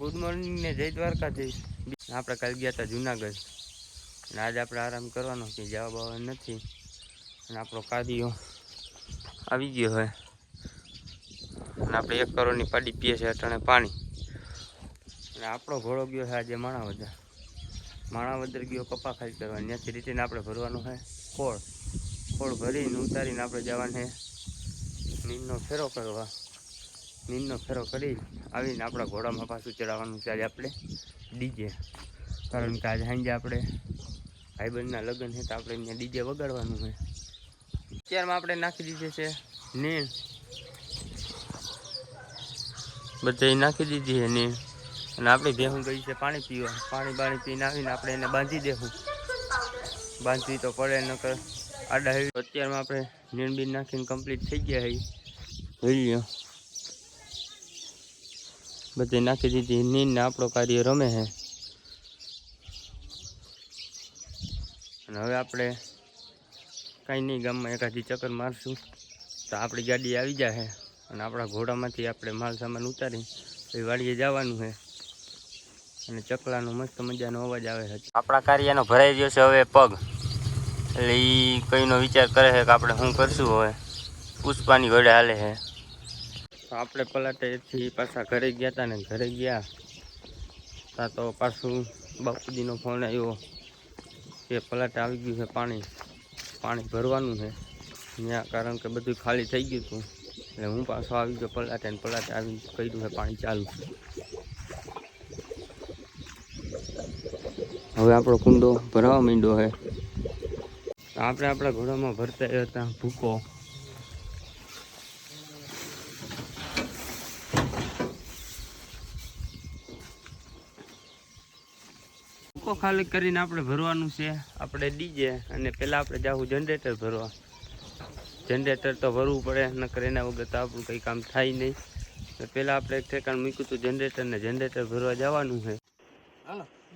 Good morning ને જય દ્વારકાથી આપણે કાલે ગયા હતા જુનાગઢ. અને આજે આપણે આરામ કરવાનો કે જવા બાવા નથી. અને આપણો કાદીઓ આવી ગયો હોય અને આપણે એક કરોડની પાડી પીએ છે અટાણે પાણી. અને આપણો ઘોડો ગયો છે આજે માણાવદર. માણાવદર ગયો કપા ખાલી કરવા. ત્યાંથી રીટીને આપણે ભરવાનું છે ખોળ ખોળ ભરીને ઉતારીને આપણે જવાનું છે. નીંદનો ફેરો કરવા. નીંદનો ફેરો કરી આવીને આપણા ઘોડામાં પાછું ચડાવવાનું છે આજે આપણે ડીજે. કારણ કે આજે સાંજે આપણે ભાઈબંધના લગ્ન છે તો આપણે અહીંયા ડીજે વગાડવાનું છે. અત્યારમાં આપણે નાખી દીધી છે નીણ. બધે નાખી દીધી છે નીણ. અને આપણે ભેહું ગઈ છે પાણી પીવા. પાણી બાણી પીને આવીને આપણે એને બાંધી દેવું બાંધવી તો પડે, નકર આડા હેવી અત્યારમાં આપણે નીણ બીન નાખીને કમ્પ્લીટ થઈ ગયા છે જોઈ બધે નાખી દીધી. નીન ને આપણો કાર્ય રમે છે અને હવે આપણે કાંઈ નહીં, ગામમાં એકાદી ચક્કર મારશું. તો આપણી ગાડી આવી જાય અને આપણા ઘોડામાંથી આપણે માલ સામાન ઉતારી પછી વાડીએ જવાનું છે અને ચકલાનો મસ્ત મજાનો અવાજ આવે છે આપણા કાર્યનો ભરાઈ ગયો છે હવે પગ. એટલે એ કઈનો વિચાર કરે છે કે આપણે શું કરશું હવે? પુષ્પાની ઘડે હાલે છે તો આપણે પલાટેથી પાછા ઘરે ગયા હતા ને ઘરે ગયા. તા તો પાછું બાપુજીનો ફોન આવ્યો કે પલાટે આવી ગયું છે પાણી. પાણી ભરવાનું છે. ત્યાં કારણ કે બધું ખાલી થઈ ગયું હતું. એટલે હું પાછો આવી ગયો પલાટે ને પલાટે આવી કર્યું છે પાણી ચાલુ. હવે આપણો કુંડો ભરાવા માંડ્યો છે. આપણે આપણા ઘોડામાં ભરતા હતા ભૂકો. ભૂકો ખાલી કરીને આપણે ભરવાનું છે. આપણે ડીજે અને પહેલાં આપણે જાવું જનરેટર ભરવા. જનરેટર તો ભરવું પડે નકર એના વગર તો આપણું કંઈ કામ થાય નહીં. તો પહેલાં આપણે એક ઠેકાણ મૂક્યું હતું જનરેટર ને જનરેટર ભરવા જવાનું છે.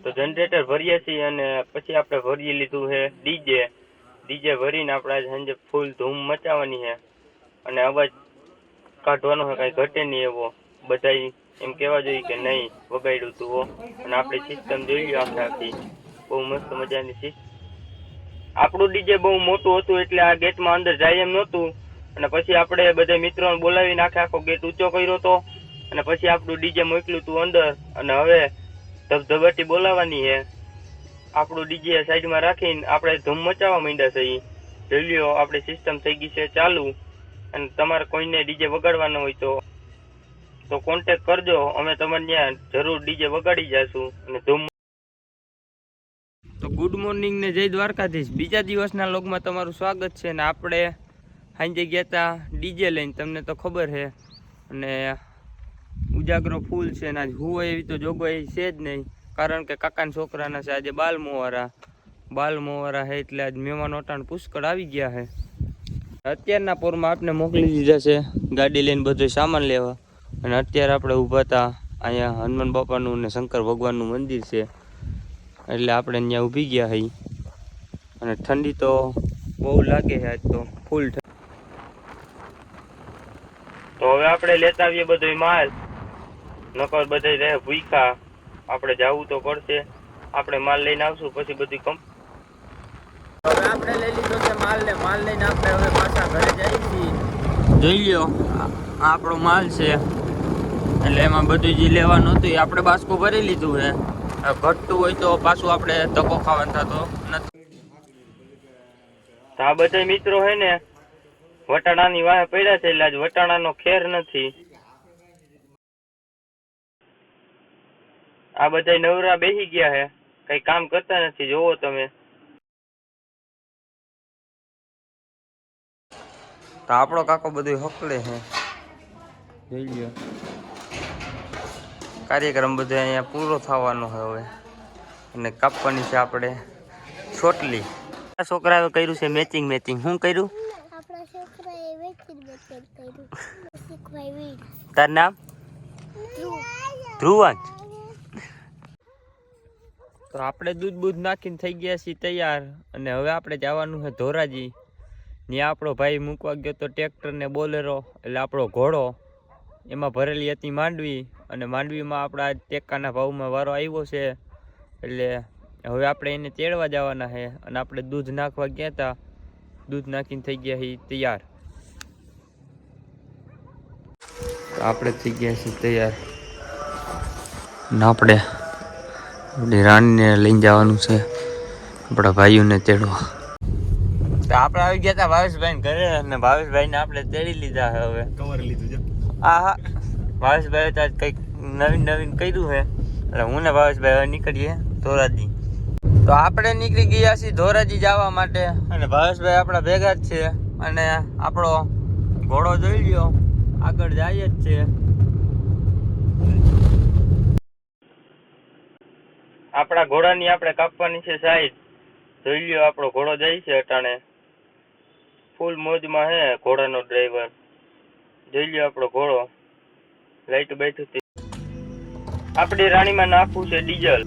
તો જનરેટર ભરીએ છીએ અને પછી આપણે ભરી લીધું છે ડીજે. ડીજે ભરીને આપણે આજે સાંજે ફૂલ ધૂમ મચાવવાની છે. અને અવાજ કાઢવાનો છે કાંઈ ઘટે નહીં એવો. બધાય એમ કહેવા જોઈએ કે નહીં, વગાડ્યું તું અને આપણે સિસ્ટમ જોઈ લો આખે આખી. બહુ મસ્ત મજાની સિસ્ટમ આપણું ડીજે બહુ મોટું હતું એટલે આ ગેટમાં અંદર જાય એમ નહોતું. અને પછી આપણે બધા મિત્રોને બોલાવીને આખે આખો ગેટ ઊંચો કર્યો હતો અને પછી આપણું ડીજે મોકલ્યું તું અંદર. અને હવે ધબધબાટી બોલાવવાની છે. આપણું ડીજે સાઈડમાં રાખીને આપણે ધૂમ મચાવવા માંડ્યા છે જોઈ લ્યો, આપણી સિસ્ટમ થઈ ગઈ છે ચાલુ. અને તમારે કોઈને ડીજે વગાડવાનો હોય તો તો કોન્ટેક કરજો. અમે તમારે ત્યાં જરૂર ડીજે વગાડી જાશું અને ધૂમ તો ગુડ મોર્નિંગ ને જય દ્વારકાધીશ. બીજા દિવસના લોગમાં તમારું સ્વાગત છે ને આપણે સાંજે ગયા હતા ડીજે લઈને. તમને તો ખબર છે અને ઉજાગરો ફૂલ છે ને આજ હોય એવી તો જોગવાઈ છે જ નહીં. કારણ કે કાકાના છોકરાના છે આજે બાલ બાલમોવારા બાલ મોવારા છે એટલે આજ મહેમાન ઓટાણ પુષ્કળ આવી ગયા છે અત્યારના પોરમાં આપને મોકલી દીધા છે. ગાડી લઈને બધો સામાન લેવા. અને અત્યારે આપણે ઊભા હતા અહીંયા હનુમાન બાપાનું અને શંકર ભગવાનનું મંદિર છે. એટલે આપણે અહીંયા ઊભી ગયા હઈ. અને ઠંડી તો બહુ લાગે છે આજ તો, ફૂલ તો હવે આપણે લેતા આવીએ બધો માલ. નકર બધા રહે ભૂખા આપણે જવું તો પડશે. આપણે માલ લઈને આવશું, પછી બધી કમ હવે આપણે માલ માલ લઈને હવે પાછા ઘરે જોઈ લ્યો આપણો માલ છે. એટલે એમાં બધું જે લેવાનું હતું એ આપણે બાસ્કો ભરી લીધું છે. ઘટતું હોય તો પાછું આપણે ધક્કો ખાવાનો થતો નથી. આ બધા મિત્રો હે ને વટાણાની વાહે પડ્યા છે એટલે આજ વટાણાનો ખેર નથી. આ બધા નવરા બેસી ગયા હે કઈ કામ કરતા નથી જોવો તમે. તો આપણો કાકો બધું હકલે છે જોઈ લ્યો. કાર્યક્રમ બધો અહીંયા પૂરો થવાનો છે હવે. અને કાપવાની છે આપણે છોટલી આ છોકરાએ કર્યું છે મેચિંગ મેચિંગ શું કર્યું? તાર નામ? ધ્રુવાંશ તો આપણે દૂધ બૂધ નાખીને થઈ ગયા છીએ તૈયાર. અને હવે આપણે જવાનું છે ધોરાજી. ત્યાં આપણો ભાઈ મૂકવા ગયો તો ટ્રેક્ટર ને બોલેરો એટલે આપણો ઘોડો. એમાં ભરેલી હતી માંડવી. અને માંડવીમાં આપણા ટેકાના ભાવમાં વારો આવ્યો છે એટલે હવે આપણે એને તેડવા જવાના છે અને આપણે દૂધ નાખવા ગયા હતા. દૂધ નાખીને થઈ ગયા છે તૈયાર. આપણે થઈ ગયા છીએ તૈયાર. ને આપણે આપણી રાણીને લઈને જવાનું છે આપણા ભાઈઓને તેડવા. તો આપણે આવી ગયા હતા ભાવેશભાઈ ઘરે અને ભાવેશભાઈને આપણે તેડી લીધા હવે. કવર લીધું છે. આ હા ભાવેશભાઈ તો આજ કંઈક નવીન નવીન કર્યું છે. એટલે હું ને ભાવેશભાઈ હવે નીકળીએ ધોરાજી. તો આપણે નીકળી ગયા છીએ ધોરાજી જવા માટે. અને ભાવેશભાઈ આપણા ભેગા જ છે. અને આપણો ઘોડો જોઈ લ્યો. આગળ જાય જ છે. આપણા ઘોડાની આપણે કાપવાની છે સાઈડ. જોઈ લ્યો આપણો ઘોડો જાય છે અટાણે. ફૂલ મોજમાં હે ઘોડાનો ડ્રાઈવર જોઈ લ્યો આપણો ઘોડો. લાઈટ બેઠું આપણી રાણીમાં નાખવું છે ડીઝલ.